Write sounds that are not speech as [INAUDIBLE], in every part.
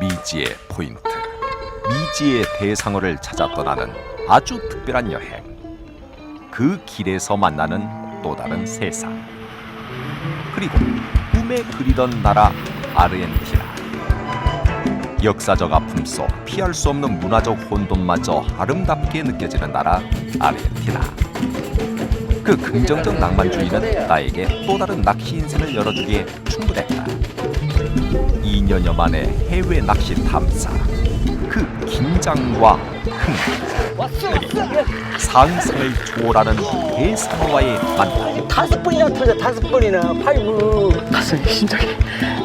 미지의 포인트, 미지의 대상어를 찾아 떠나는 아주 특별한 여행. 그 길에서 만나는 또 다른 세상. 그리고 꿈에 그리던 나라 아르헨티나. 역사적 아픔 속 피할 수 없는 문화적 혼돈마저 아름답게 느껴지는 나라 아르헨티나. 그 긍정적 낭만주의는 나에게 또 다른 낚시 인생을 열어주기에 충분했다. 2년여 만에 해외 낚시 탐사. 그 긴장과 흥 그리고 상상을 초월하는 대상어와의 만남. 다섯 번이나 터져 다섯 번이나 파이브 가슴이 심장이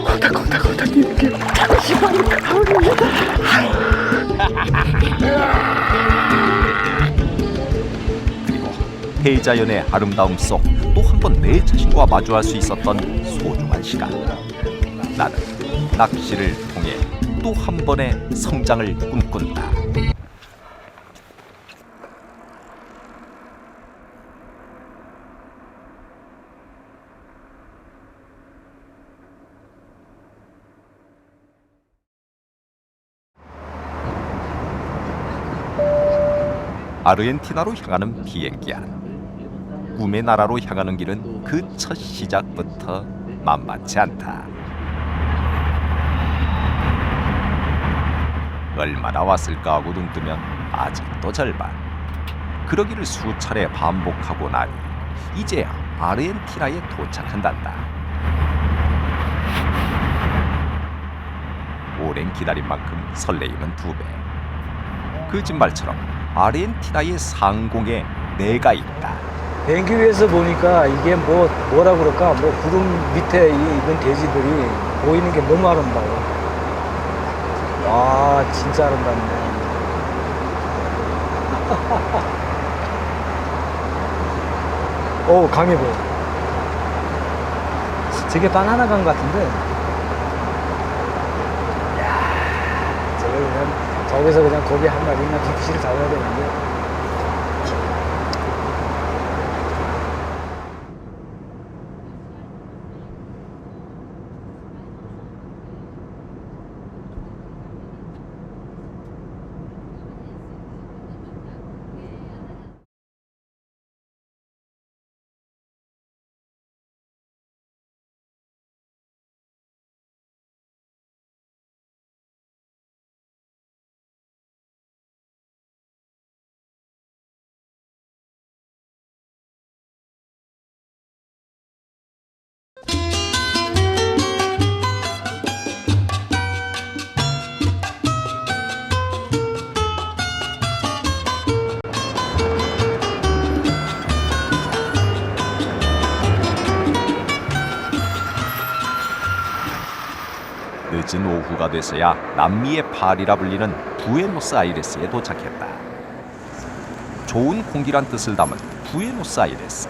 콩닥콩닥콩닥 뛰는 게 자꾸 싶어니까 그리고 해자연의 아름다움 속 또 한 번 내 자신과 마주할 수 있었던 소중한 시간. 나는 낚시를 통해 또 한 번의 성장을 꿈꾼다. 아르헨티나로 향하는 비행기 안. 꿈의 나라로 향하는 길은 그 첫 시작부터 만만치 않다. 얼마나 왔을까 하고 눈 뜨면 아직도 절반. 그러기를 수차례 반복하고 나니 이제 아르헨티나에 도착한단다. 오랜 기다린 만큼 설레임은 두 배. 거짓말처럼 아르헨티나의 상공에 내가 있다. 비행기 위에서 보니까 이게 뭐 뭐라 그럴까 뭐 구름 밑에 이 있는 돼지들이 보이는 게 너무 아름다워 와 진짜 아름답네. [LAUGHS] 오 강해 보여. 저게 바나나 강 같은데. 야 저거 그냥 저기서 그냥 고기 한 마리나 빅피시를 잡아야 되는데 늦은 오후가 돼서야 남미의 파리라 불리는 부에노스아이레스에 도착했다. 좋은 공기란 뜻을 담은 부에노스아이레스.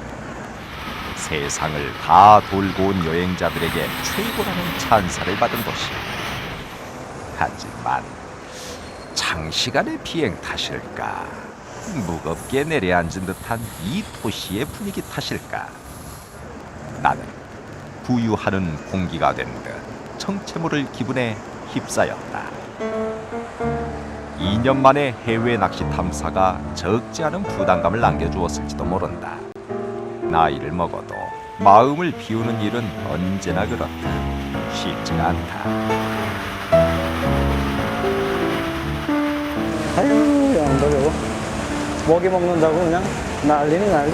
세상을 다 돌고 온 여행자들에게 최고라는 찬사를 받은 도시. 하지만 장시간의 비행 탓일까? 무겁게 내려앉은 듯한 이 도시의 분위기 탓일까? 나는 부유하는 공기가 된 듯 청채모를 기분에 휩싸였다. 2년 만에 해외 낚시 탐사가 적지 않은 부담감을 안겨주었을지도 모른다. 나이를 먹어도 마음을 비우는 일은 언제나 그렇다. 쉽지가 않다. 아유 양도 저거 먹이 먹는다고 그냥 난리니 난리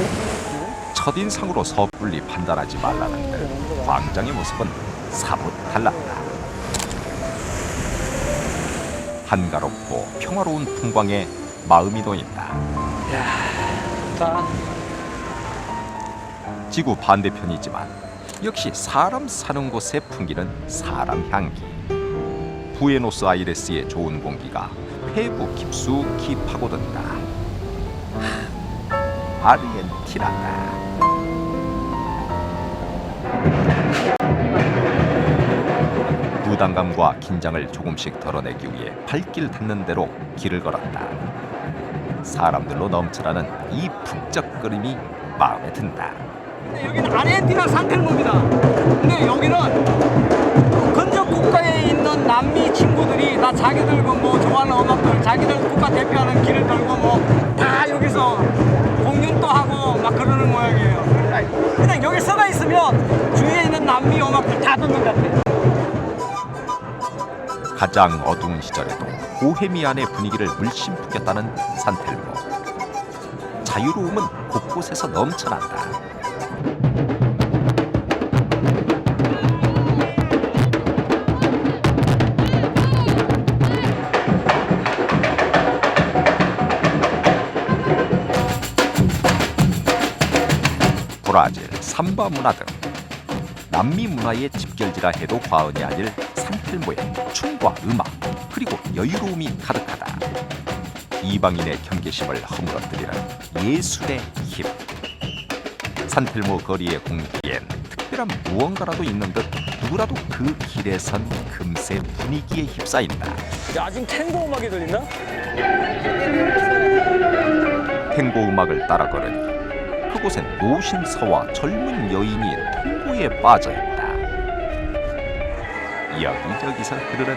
첫인상으로 섣불리 판단하지 말라는데 광장의 모습은 사뭇 달랐다. 한가롭고 평화로운 풍광에 마음이 놓인다. 자 지구 반대편이지만 역시 사람 사는 곳에 풍기는 사람 향기. 부에노스아이레스의 좋은 공기가 폐부 깊숙이 파고든다. 하, 아르헨티나다. 부담감과 긴장을 조금씩 덜어내기 위해 발길 닿는 대로 길을 걸었다. 사람들로 넘쳐나는 이 북적거림이 마음에 든다. 근데 여기는 아르헨티나 산텔모입니다. 근데 여기는 건적 국가에 있는 남미 친구들이 다 자기들 그뭐 좋아하는 음악들 자기들 국가 대표하는 길을 들고 뭐 다 여기서 공연도 하고 막 그러는 모양이에요. 그냥 여기 서가 있으면 주위에 있는 남미 음악들 다 듣는 것 같아요. 가장 어두운 시절에도 보헤미안의 분위기를 물씬 풍겼다는 산텔모. 자유로움은 곳곳에서 넘쳐난다. 브라질 삼바 문화 등 남미 문화의 집결지라 해도 과언이 아닐 산텔모의 춤과 음악 그리고 여유로움이 가득하다. 이방인의 경계심을 허물어뜨리는 예술의 힘. 산텔모 거리의 공기엔 특별한 무언가라도 있는 듯 누구라도 그 길에선 금세 분위기에 휩싸인다. 야 지금 탱고 음악이 들린다? 탱고 음악을 따라 걸으니 그곳엔 노신서와 젊은 여인이 탱고에 빠져. 여기저기서 흐르는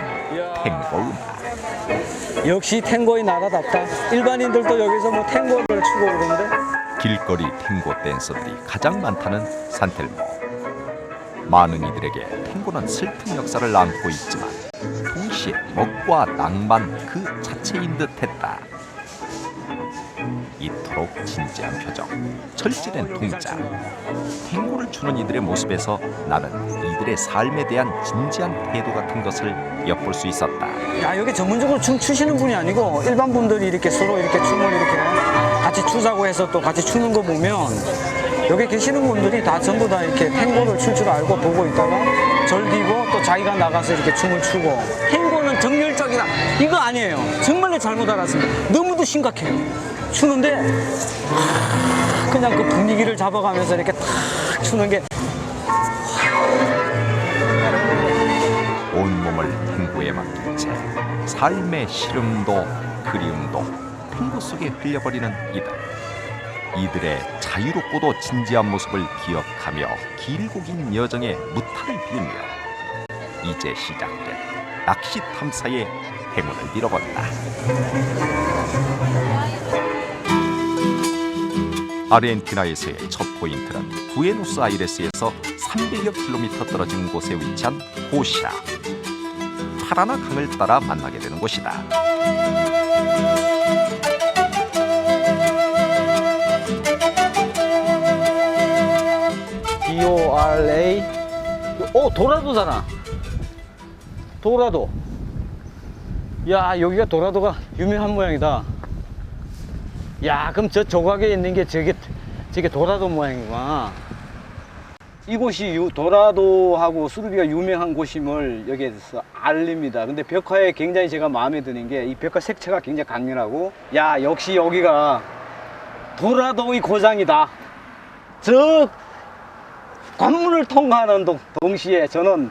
탱고 음악. 역시 탱고의 나라답다. 일반인들도 여기서 뭐 탱고를 추고 그러는데 길거리 탱고 댄서들이 가장 많다는 산텔모. 많은 이들에게 탱고는 슬픈 역사를 안고 있지만 동시에 먹과 낭만 그 자체인 듯했다. 이토록 진지한 표정, 철저된 동작, 탱고를 추는 이들의 모습에서 나는 이들의 삶에 대한 진지한 태도 같은 것을 엿볼 수 있었다. 야 여기 전문적으로 춤 추시는 분이 아니고 일반 분들이 이렇게 서로 이렇게 춤을 이렇게 같이 추자고 해서 또 같이 추는 거 보면 여기 계시는 분들이 다 전부 다 이렇게 탱고를 출 줄 알고 보고 있다가 절기고 또 자기가 나가서 이렇게 춤을 추고. 탱고는 정열적이다. 이거 아니에요. 정말로 잘못 알았습니다. 너무도 심각해요 추는데 아, 그냥 그 분위기를 잡아가면서 이렇게 탁 추는 게 온몸을 탱고에 맡긴 채 삶의 시름도 그리움도 탱고 속에 흘려버리는 이들. 이들의 자유롭고도 진지한 모습을 기억하며 길고 긴 여정의 무탈을 빌며 이제 시작된 낚시 탐사의 행운을 빌어본다 아르헨티나에서의 첫 포인트는 부에노스아이레스에서 300여 킬로미터 떨어진 곳에 위치한 호샤 파라나 강을 따라 만나게 되는 곳이다. D O R A? 오 도라도잖아. 도라도. 야 여기가 도라도가 유명한 모양이다 야 그럼 저 조각에 있는 게 저게 저게 도라도 모양이구나 이곳이 유- 도라도하고 수르비가 유명한 곳임을 여기에서 알립니다 근데 벽화에 굉장히 제가 마음에 드는 게 이 벽화 색채가 굉장히 강렬하고 야 역시 여기가 도라도의 고장이다 저 관문을 통과하는 동, 동시에 저는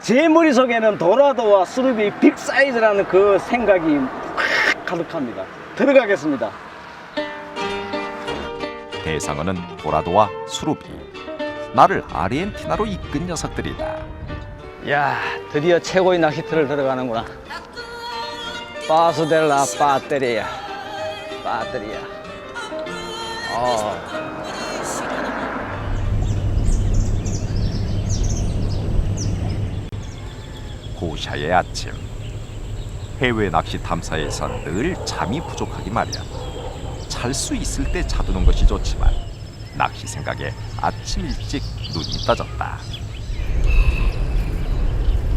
제 머릿속에는 도라도와 수르비 빅 사이즈라는 그 생각이 확 가득합니다. 들어가겠습니다. 대상어는 도라도와 수루비. 나를 아르헨티나로 이끈 녀석들이다. 야, 드디어 최고의 낚시터를 들어가는구나. 파스델라 빠테리아. 빠테리아. 어. 고샤의 아침. 해외 낚시 탐사에선 늘 잠이 부족하기 마련. 잘수 있을 때 자두는 것이 좋지만 낚시 생각에 아침 일찍 눈이 떠졌다.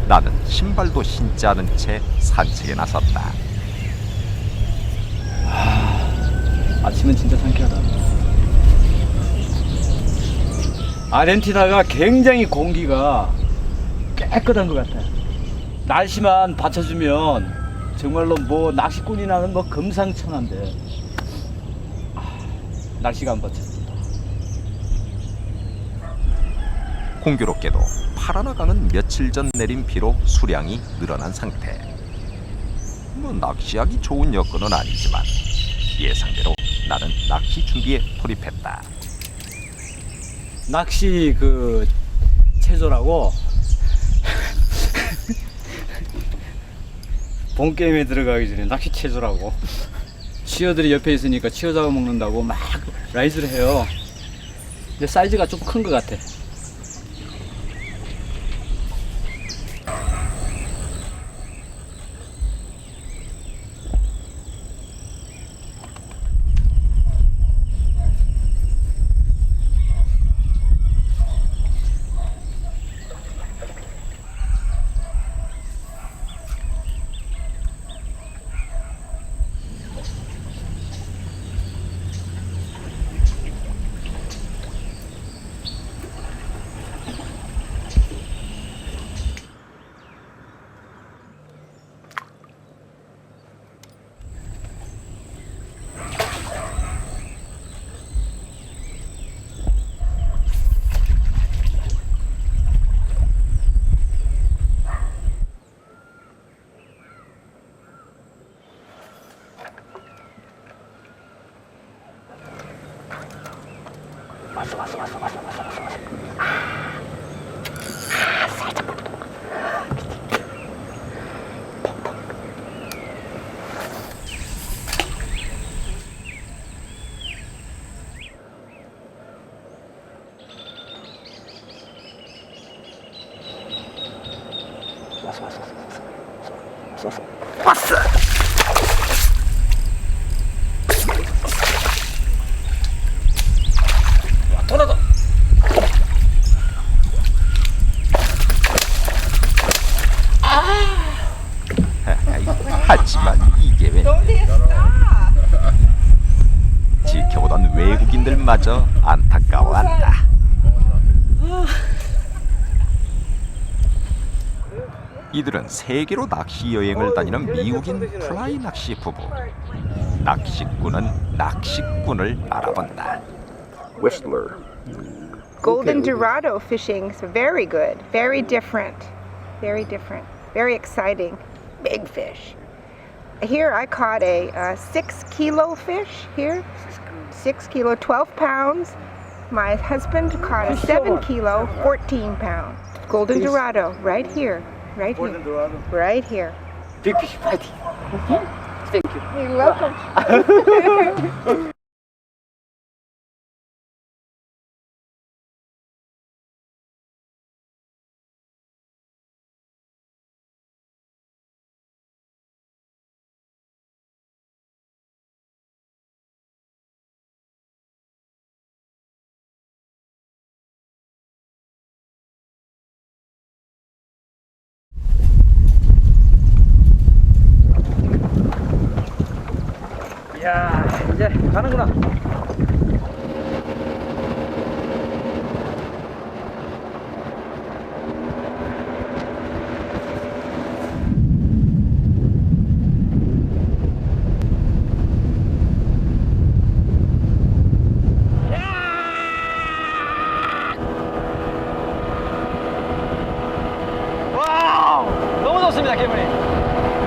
나는 신발도 신지 않은 채 산책에 나섰다. 아침은 진짜 상쾌하다. 아르헨티나가 굉장히 공기가 깨끗한 것 같아요. 날씨만 받쳐주면 정말로 뭐 낚시꾼이라는 뭐 금상첨화인데 아, 날씨가 안 받쳐준다. 공교롭게도 파라나 강은 며칠 전 내린 비로 수량이 늘어난 상태. 뭐 낚시하기 좋은 여건은 아니지만 예상대로 나는 낚시 준비에 돌입했다. 낚시 그 체조라고 [LAUGHS] 본 게임에 들어가기 전에 낚시 채주라고 치어들이 옆에 있으니까 치어 잡아 먹는다고 막 라이즈를 해요. 근데 사이즈가 좀 큰 것 같아. そばそばそばそばそばそばそ。 마저 안타까워한다. 이들은 세계로 낚시 여행을 다니는 미국인 플라이 낚시 부부. 낚시꾼은 낚시꾼을 알아본다. Whistler. Golden Dorado fishing is very good, very different, very different, very exciting. Big fish. here I caught a six kilo fish here, six kilo, 12 pounds. My husband caught a seven kilo, 14 pound golden dorado right here, right here, right here. Big fighting. Thank you. You're welcome. [LAUGHS] 야, 이제 가는구나. 와우 너무 좋습니다 기분이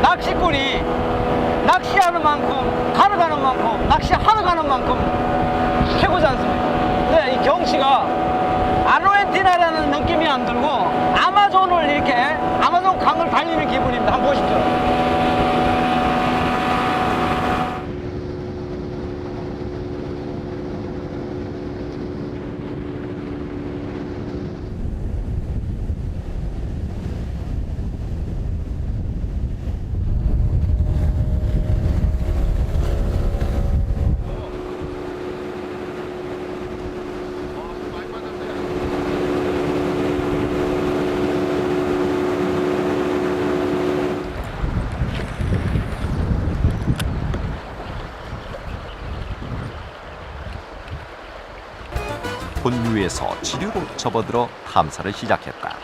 낚시꾼이 낚시하는 만큼 하러 가는 만큼 낚시하러 가는 만큼 최고지 않습니까? 근데 이 경치가 아르헨티나라는 느낌이 안 들고 아마존을 이렇게 아마존 강을 달리는 기분입니다. 한번 보십시오 본류에서 지류로 접어들어 탐사를 시작했다.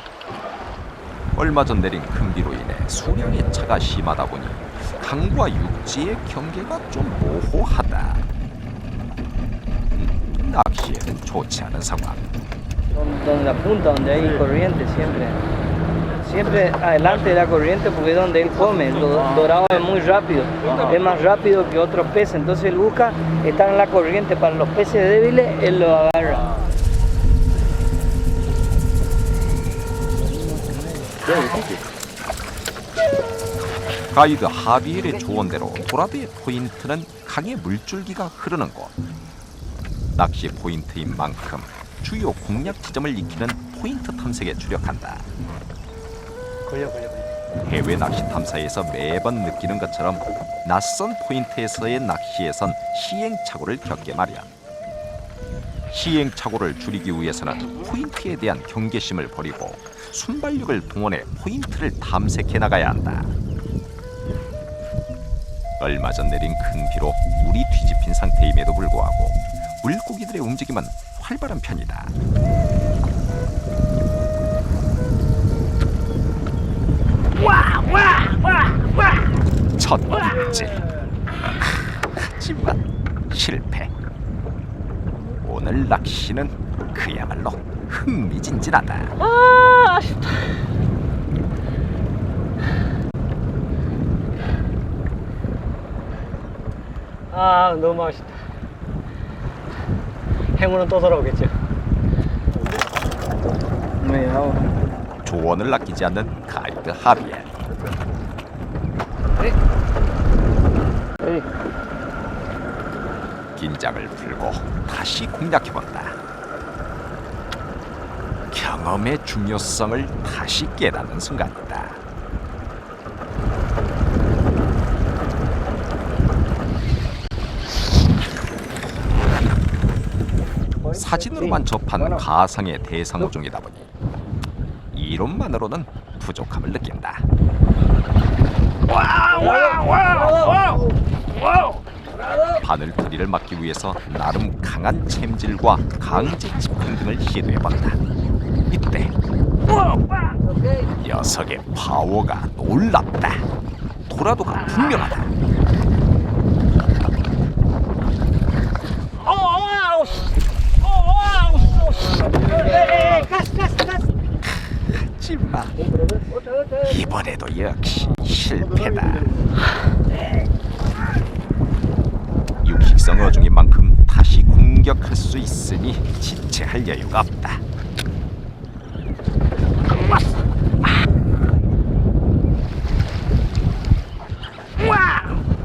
얼마 전 내린 큰 비로 인해 수량의 차가 심하다 보니 강과 육지의 경계가 좀 모호하다. 음, 낚시에는 좋지 않은 상황. donde la punta, donde hay corriente siempre. Siempre adelante de la corriente porque es donde él come. El do- dorado es muy rápido, es más rápido que otros peces. Entonces él busca estar en la corriente. Para los peces débiles, él lo agarra. 가이드 하비엘의 조언대로 도라도의 포인트는 강의 물줄기가 흐르는 곳. 낚시 포인트인 만큼 주요 공략 지점을 익히는 포인트 탐색에 주력한다. 걸려 걸려 걸려. 해외 낚시 탐사에서 매번 느끼는 것처럼 낯선 포인트에서의 낚시에선 시행착오를 겪게 마련. 시행착오를 줄이기 위해서는 포인트에 대한 경계심을 버리고 순발력을 동원해 포인트를 탐색해 나가야 한다. 얼마 전 내린 큰 비로 물이 뒤집힌 상태임에도 불구하고 물고기들의 움직임은 활발한 편이다. 첫 번째 하지만 실패 오늘 낚시는 그야말로 흥미진진하다. 아 너무 맛있다. 행운은 또 돌아오겠죠. 조언을 아끼지 않는 가이드 하비엘 Ey, 긴장을 풀고 다시 공략해본다. 경험의 중요성을 다시 깨닫는 순간이다. 사진으로만 접한 가상의 대상어 중이다 보니 이론만으로는 부족함을 느낀다. 바늘터리를 막기 위해서 나름 강한 챔질과 강제 집행 등을 시도해봤다. 이때 녀석의 파워가 놀랍다. 도라도가 분명하다. 하지만 이번에도 역시 실패다. 육식성 어종인 만큼 다시 공격할 수 있으니 지체할 여유가 없다.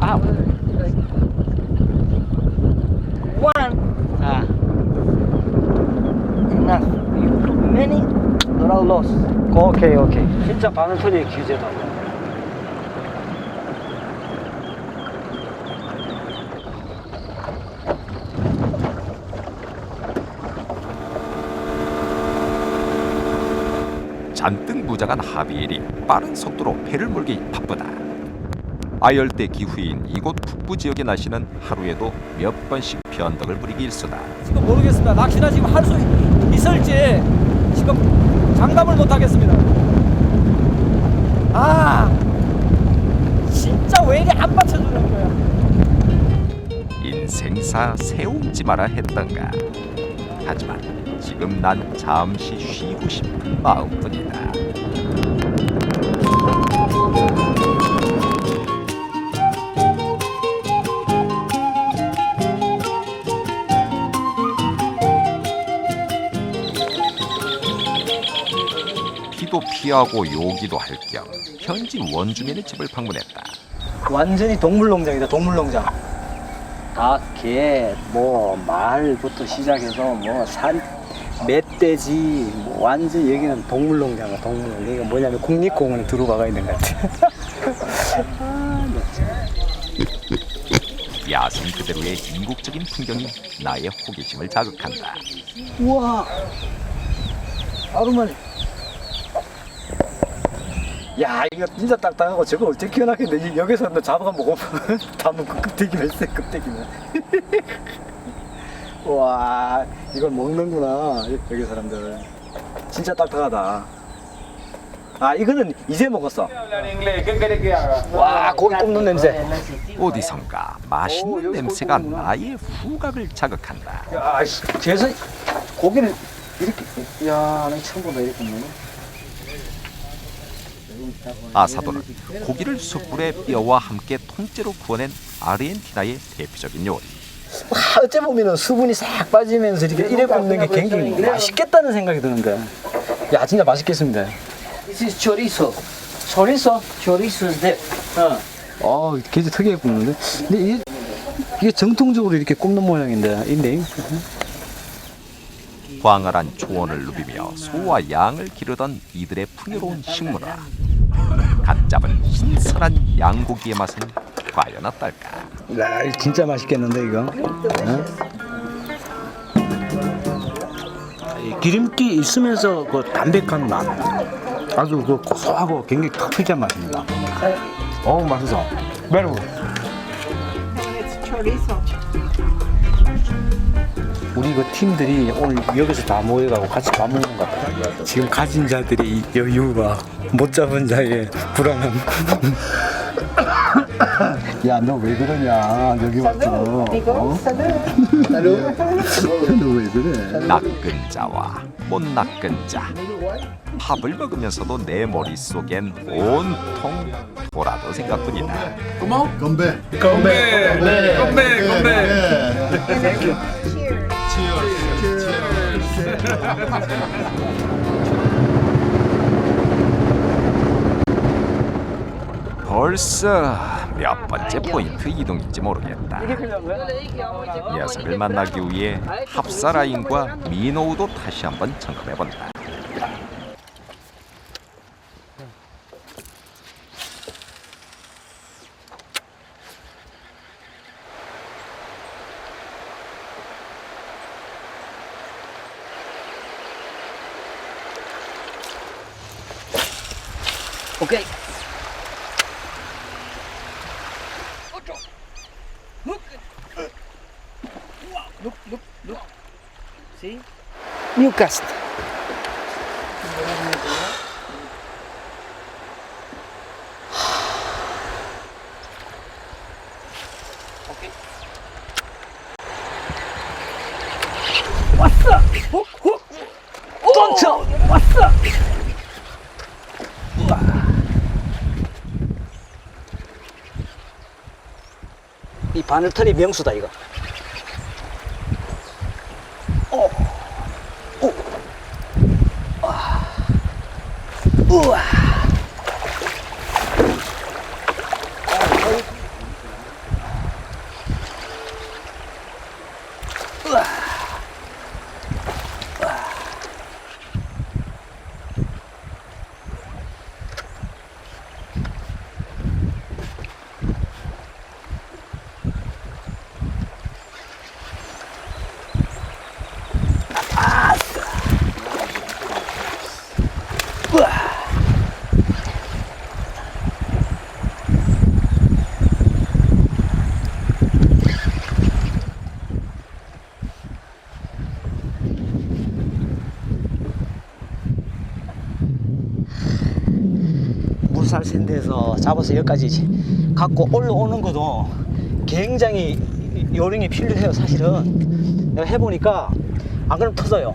아. 오케이 오케이. 진짜 바늘터리의 규제다. 잔뜩 무장한 하비엘이 빠른 속도로 배를 몰기 바쁘다. 아열대 기후인 이곳 북부 지역의 날씨는 하루에도 몇 번씩 변덕을 부리기 일쑤다. 지금 모르겠습니다. 낚시나 지금 할 수 있을지 지금 장담을 못 하겠습니다. 아, 진짜 왜 이리 안 받쳐주는 거야? 인생사 세움지 마라 했던가. 하지만 지금 난 잠시 쉬고 싶은 마음뿐이다. 피도 피하고 요기도 할 겸 현지 원주민의 집을 방문했다. 완전히 동물농장이다 동물농장. 닭, 개, 뭐 말부터 시작해서 뭐 산, 멧돼지, 뭐 완전 여기는 동물농장이야 동물. 여기가 뭐냐면 국립공원에 들어가가 있는 것 같아. [LAUGHS] 야생 그대로의 이국적인 풍경이 나의 호기심을 자극한다. 우와, 아루마니. 야 이거 진짜 딱딱하고 저거 어떻게 키워놨겠는데 이- 여기서 너 잡아가 먹으면 담은 그 껍데기만 있어 껍데기만 [LAUGHS] 와 이걸 먹는구나 여기 사람들. 진짜 딱딱하다. 아 이거는 이제 먹었어. 와 고기 굽는 냄새. 어디선가 맛있는 냄새가 나의 후각을 자극한다. 야 씨, 재선 고기를 이렇게 야나 처음 본다 이렇게 먹는 아사도는 고기를 숯불에 뼈와 함께 통째로 구워낸 아르헨티나의 대표적인 요리. 아, 어째 보면은 수분이 싹 빠지면서 이렇게 이래 굽는 게 굉장히 맛있겠다는 생각이 드는데 야 진짜 맛있겠습니다 This is chorizo. chorizo, chorizo dip. 아, 굉장히 특이하게 굽는데. 근데 이게, 이게 정통적으로 이렇게 굽는 모양인데, 이 네임. 광활한 초원을 누비며 소와 양을 기르던 이들의 풍요로운 식문화 갓 잡은 신선한 양고기의 맛은 과연 어떨까 야, 이거 진짜 맛있겠는데, 이거. 어? 이 기름기 있으면서 그 담백한 맛. 아주 그 고소하고 굉장히 특별한 맛입니다. 어우, 맛있어. 매우. 우리 그 팀들이 오늘 여기서 다 모여가고 같이 밥 먹는 것 같아요. 지금 가진 자들의 여유가 못 잡은 자의 불안함. [LAUGHS] 야, 너 왜 그러냐? 여기 왔어. Amigo, salud. 너왜 그래? 낚은 자와 못 낚은 자 밥을 먹으면서도 내 머릿속엔 온통 도라도 생각뿐이다 건배. 건배. 건배. 건배. 건배. 벌써 몇 번째 포인트 이동인지 모르겠다. 녀석을 만나기 위해 합사 라인과 미노우도 다시 한번 점검해본다 Newcastle. 던져! 왔어! 이 바늘털이 명수다 이거. 데에서 잡아서 여기까지 갖고 올라오는 것도 굉장히 요령이 필요해요 사실은. 내가 해보니까 안 그러면 터져요.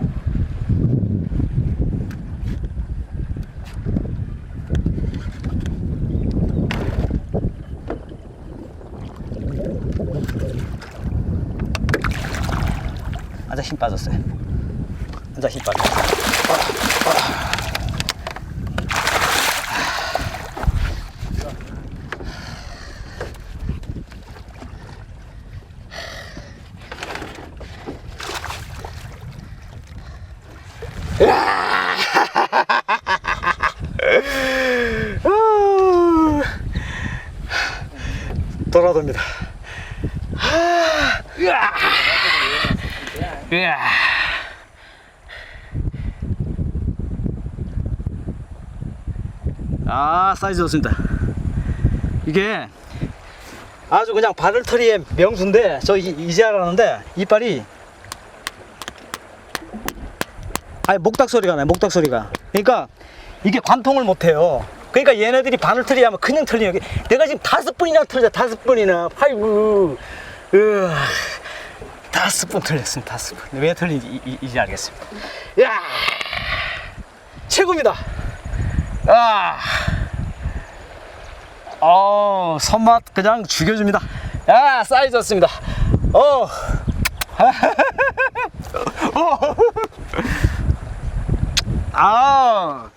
앉아 힘 빠졌어요. 앉아 힘 빠졌어요 돌아갑니다. 아 사이즈 좋습니다. 이게 아주 그냥 바늘털이의 명수인데 저 이- 이제 알았는데 이빨이 아니 목닥 소리가 나요 목닥 소리가. 그러니까 이게 관통을 못해요. 그러니까 얘네들이 바늘털이 하면 그냥 게 내가 지금 다섯 번이나 털자 다섯 번이나. 아이고. 으 다섯 번 털렸습니다 다섯 번왜 털린지 이, 이, 이 제 알겠습니다. 야 최고입니다. 아 어, 손맛 그냥 죽여줍니다. 야, 사이 좋습니다. 어. [LAUGHS] 어. 아.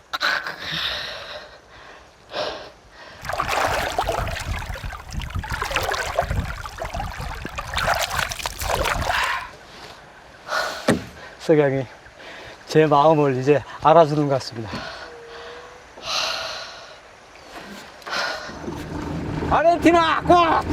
석양이 제 마음을 이제 알아주는 것 같습니다. 아르헨티나 꼭!